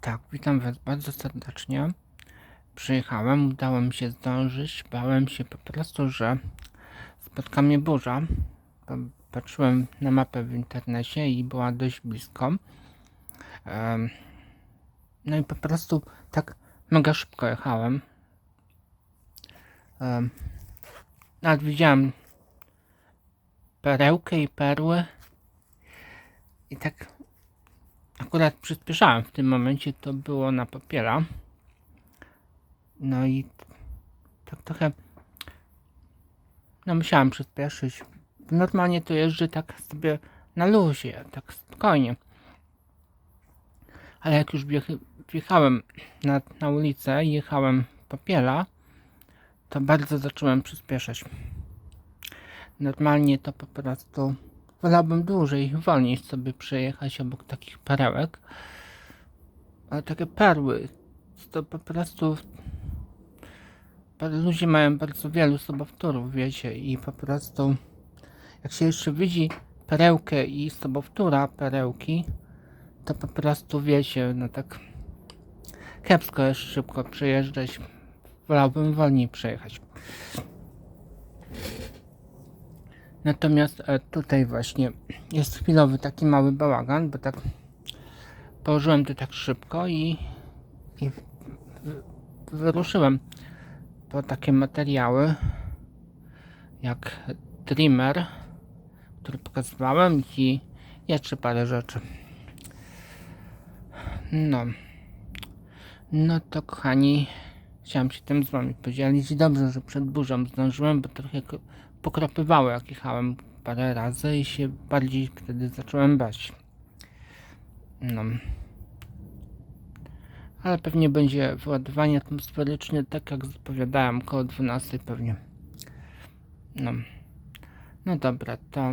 Tak, witam Was bardzo serdecznie. Przyjechałem, udało mi się zdążyć. Bałem się po prostu, że spotka mnie burza. Patrzyłem na mapę w internecie i była dość blisko. No i po prostu tak mega szybko jechałem. Em, Nawet widziałem perełkę i perły. I tak akurat przyspieszałem w tym momencie, to było na papiera. No i tak trochę. No musiałem przyspieszyć. Normalnie to jeżdżę tak sobie na luzie, tak spokojnie. Ale jak już wjech- wjechałem na, na ulicę i jechałem papiera, to bardzo zacząłem przyspieszać. Normalnie to po prostu wolałbym dłużej wolniej sobie przejechać obok takich perełek. Ale takie perły to po prostu ludzie mają bardzo wielu sobowtórów, wiecie, i po prostu jak się jeszcze widzi perełkę i sobowtóra perełki, to po prostu wiecie, no tak kiepsko jest szybko przejeżdżać. Wolałbym wolniej przejechać. Natomiast e, tutaj właśnie jest chwilowy taki mały bałagan, bo tak położyłem to tak szybko i, i wyruszyłem po takie materiały jak trimmer, który pokazywałem i jeszcze parę rzeczy. No. No to kochani, chciałem się tym z wami podzielić. Dobrze, że przed burzą zdążyłem, bo trochę pokropywało jak jechałem parę razy i się bardziej wtedy zacząłem bać. No. Ale pewnie będzie wyładowanie atmosferyczne, tak jak zapowiadałem, około 12 pewnie. No. No dobra, to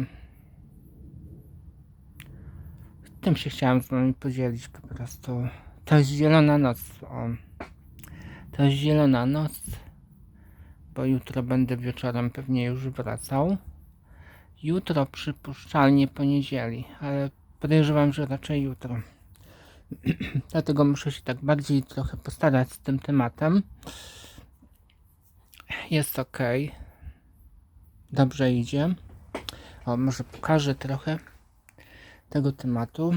tym się chciałem z wami podzielić po prostu. To jest zielona noc. O. To jest zielona noc, bo jutro będę wieczorem pewnie już wracał. Jutro przypuszczalnie poniedzieli, ale podejrzewam, że raczej jutro. Dlatego muszę się tak bardziej trochę postarać z tym tematem. Jest ok. Dobrze idzie. O, może pokażę trochę tego tematu.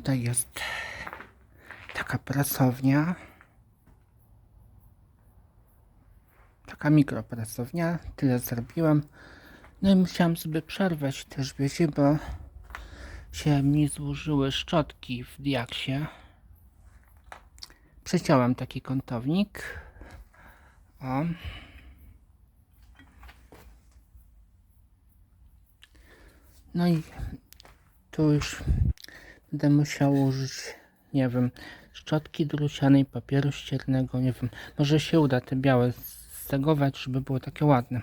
Tutaj jest taka pracownia. Taka mikropracownia. Tyle zrobiłem. No i musiałem sobie przerwać też, wiecie, bo się mi złożyły szczotki w diaksie. Przeciąłem taki kątownik. O. No i tu już będę musiał użyć, nie wiem, szczotki drucianej, papieru ściernego, nie wiem. Może się uda te białe stegować, żeby było takie ładne.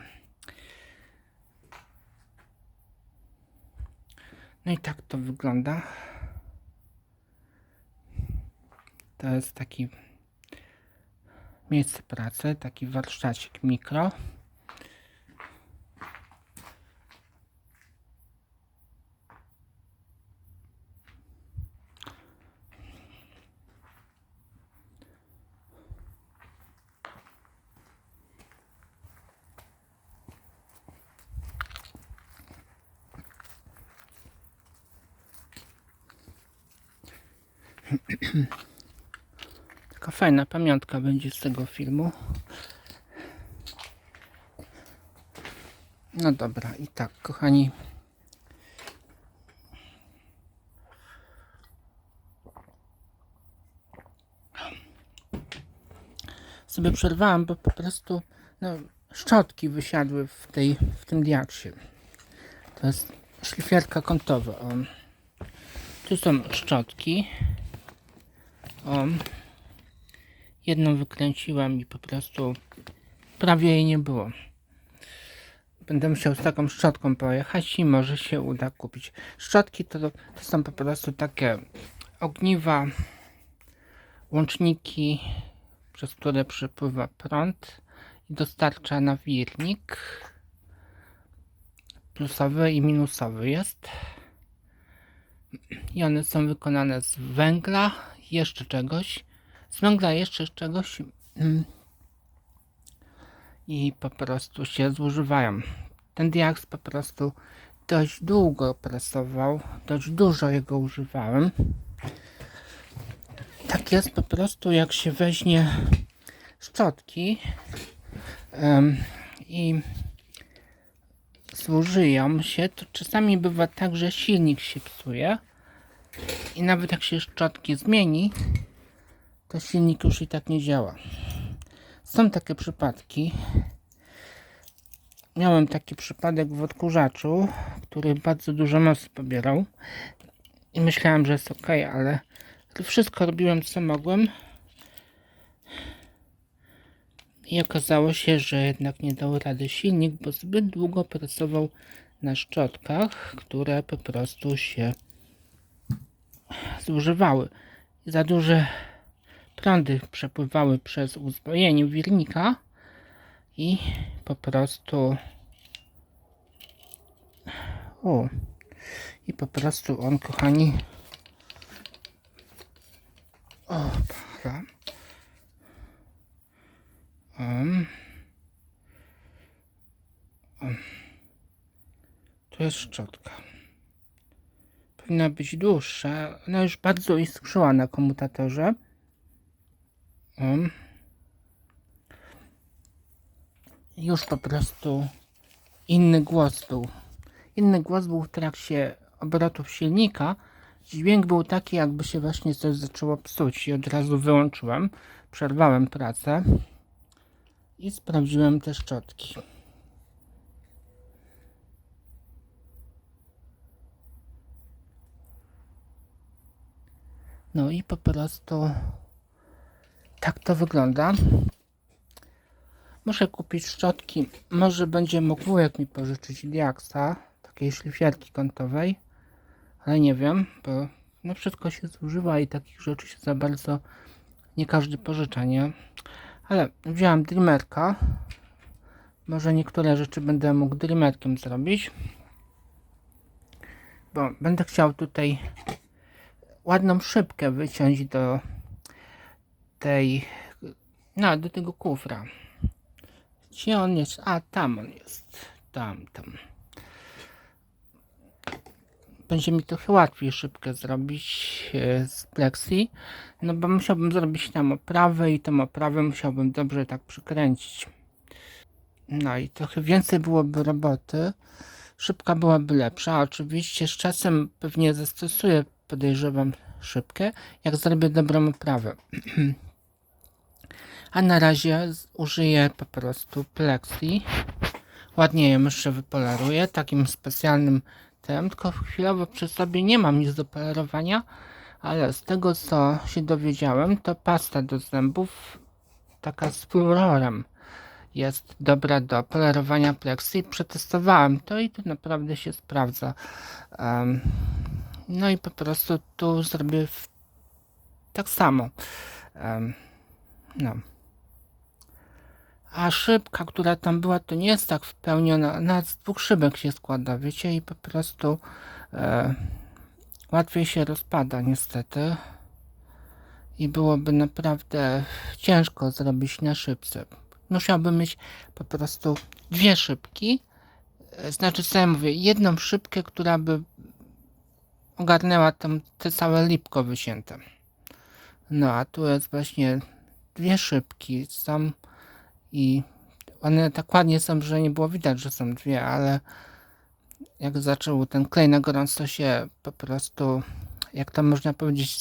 No i tak to wygląda. To jest taki miejsce pracy, taki warsztacik mikro. Taka fajna pamiątka będzie z tego filmu. No dobra, i tak, kochani. Sobie przerwałem, bo po prostu no, szczotki wysiadły w, tej, w tym diaksie. To jest szlifierka kątowa. O. Tu są szczotki. O. Jedną wykręciłem i po prostu prawie jej nie było. będę musiał z taką szczotką pojechać i może się uda kupić. Szczotki to, to są po prostu takie ogniwa, łączniki, przez które przepływa prąd i dostarcza nawirnik. Plusowy i minusowy jest. I one są wykonane z węgla, jeszcze czegoś. Z węgla jeszcze czegoś. mm, I po prostu się zużywają. Ten diaks po prostu dość długo pracował, dość dużo jego używałem. Tak jest po prostu, jak się weźmie szczotki em, i zużyją się, to czasami bywa tak, że silnik się psuje i nawet jak się szczotki zmieni, to silnik już i tak nie działa. Są takie przypadki. Miałem taki przypadek w odkurzaczu, który bardzo dużo mocy pobierał i myślałem, że jest ok, ale wszystko robiłem co mogłem i okazało się, że jednak nie dał rady silnik, bo zbyt długo pracował na szczotkach, które po prostu się zużywały. Za duże prądy przepływały przez uzbrojenie wirnika i po prostu o, i po prostu on kochani o, para. Um. Um. Tu jest szczotka. Powinna być dłuższa. Ona już bardzo iskrzyła na komutatorze. Już po prostu inny głos był. Inny głos był w trakcie obrotów silnika. Dźwięk był taki, jakby się właśnie coś zaczęło psuć i od razu wyłączyłem. Przerwałem pracę i sprawdziłem te szczotki. No i po prostu tak to wygląda. Muszę kupić szczotki. Może będzie mógł wujek mi pożyczyć diaksa, takiej szlifierki kątowej, ale nie wiem, bo no wszystko się zużywa i takich rzeczy się za bardzo nie każdy pożycza, nie? Ale wziąłem dreamerka. Może niektóre rzeczy będę mógł dreamerkiem zrobić. Bo będę chciał tutaj ładną szybkę wyciąć do tej, no do tego kufra. Gdzie on jest? A, tam on jest. Tam, tam. Będzie mi trochę łatwiej szybkę zrobić e, z plexi. No bo musiałbym zrobić tam oprawę i tą oprawę musiałbym dobrze tak przykręcić. No i trochę więcej byłoby roboty. Szybka byłaby lepsza. Oczywiście z czasem pewnie zastosuję, podejrzewam, szybkę, jak zrobię dobrą oprawę. A na razie użyję po prostu plexi. Ładnie ją jeszcze wypoleruję takim specjalnym tym, tylko chwilowo przy sobie nie mam nic do polerowania, ale z tego co się dowiedziałem, to pasta do zębów taka z fluorem jest dobra do polerowania plexi. Przetestowałem to i to naprawdę się sprawdza. Em, no i po prostu tu zrobię tak samo. No. A szybka, która tam była, to nie jest tak w pełni, ona, ona z dwóch szybek się składa, wiecie, i po prostu e, łatwiej się rozpada niestety. I byłoby naprawdę ciężko zrobić na szybce. Musiałbym mieć po prostu dwie szybki, e, znaczy co ja mówię, jedną szybkę, która by ogarnęła tam te całe lipko wycięte. No a tu jest właśnie dwie szybki, są i one tak ładnie są, że nie było widać, że są dwie, ale jak zaczął ten klej na gorąco się po prostu, jak to można powiedzieć,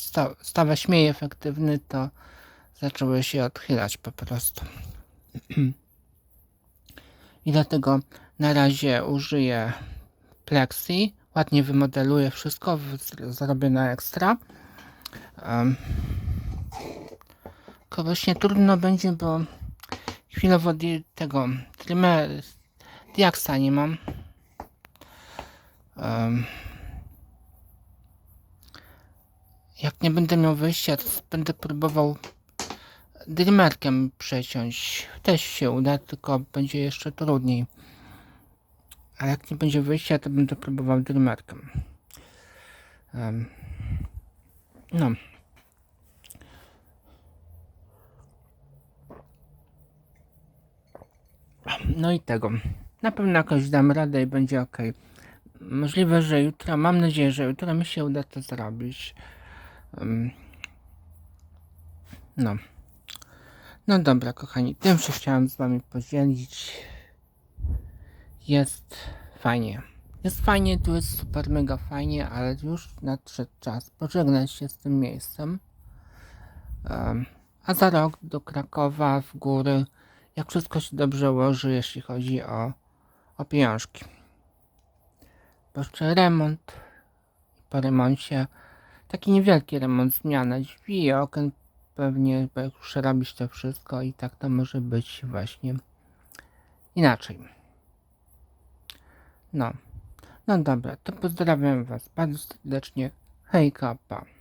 sta, śmieje efektywny, to zaczęły się odchylać po prostu. I dlatego na razie użyję plexi, ładnie wymodeluję wszystko, zrobię na ekstra. Um, tylko właśnie trudno będzie, bo chwilowo tego trymer, diaksa nie mam. Em, jak nie będę miał wyjścia, to będę próbował Dreamerkiem przeciąć. Też się uda, tylko będzie jeszcze trudniej. A jak nie będzie wyjścia, to będę próbował Dreamerkiem. Em, no. No i tego. Na pewno jakoś dam radę i będzie ok. Możliwe, że jutro, mam nadzieję, że jutro mi się uda to zrobić. Em, no. No dobra, kochani, tym się chciałem z wami podzielić. Jest fajnie. Jest fajnie, tu jest super mega fajnie, ale już nadszedł czas pożegnać się z tym miejscem. Em, a za rok do Krakowa w góry, jak wszystko się dobrze ułoży, jeśli chodzi o, o pieniążki. Bo jeszcze remont. Po remoncie taki niewielki remont, zmiana drzwi i okien pewnie, bo jak już robić to wszystko i tak to może być właśnie inaczej. No. No dobra, to pozdrawiam Was bardzo serdecznie. Hejka, pa.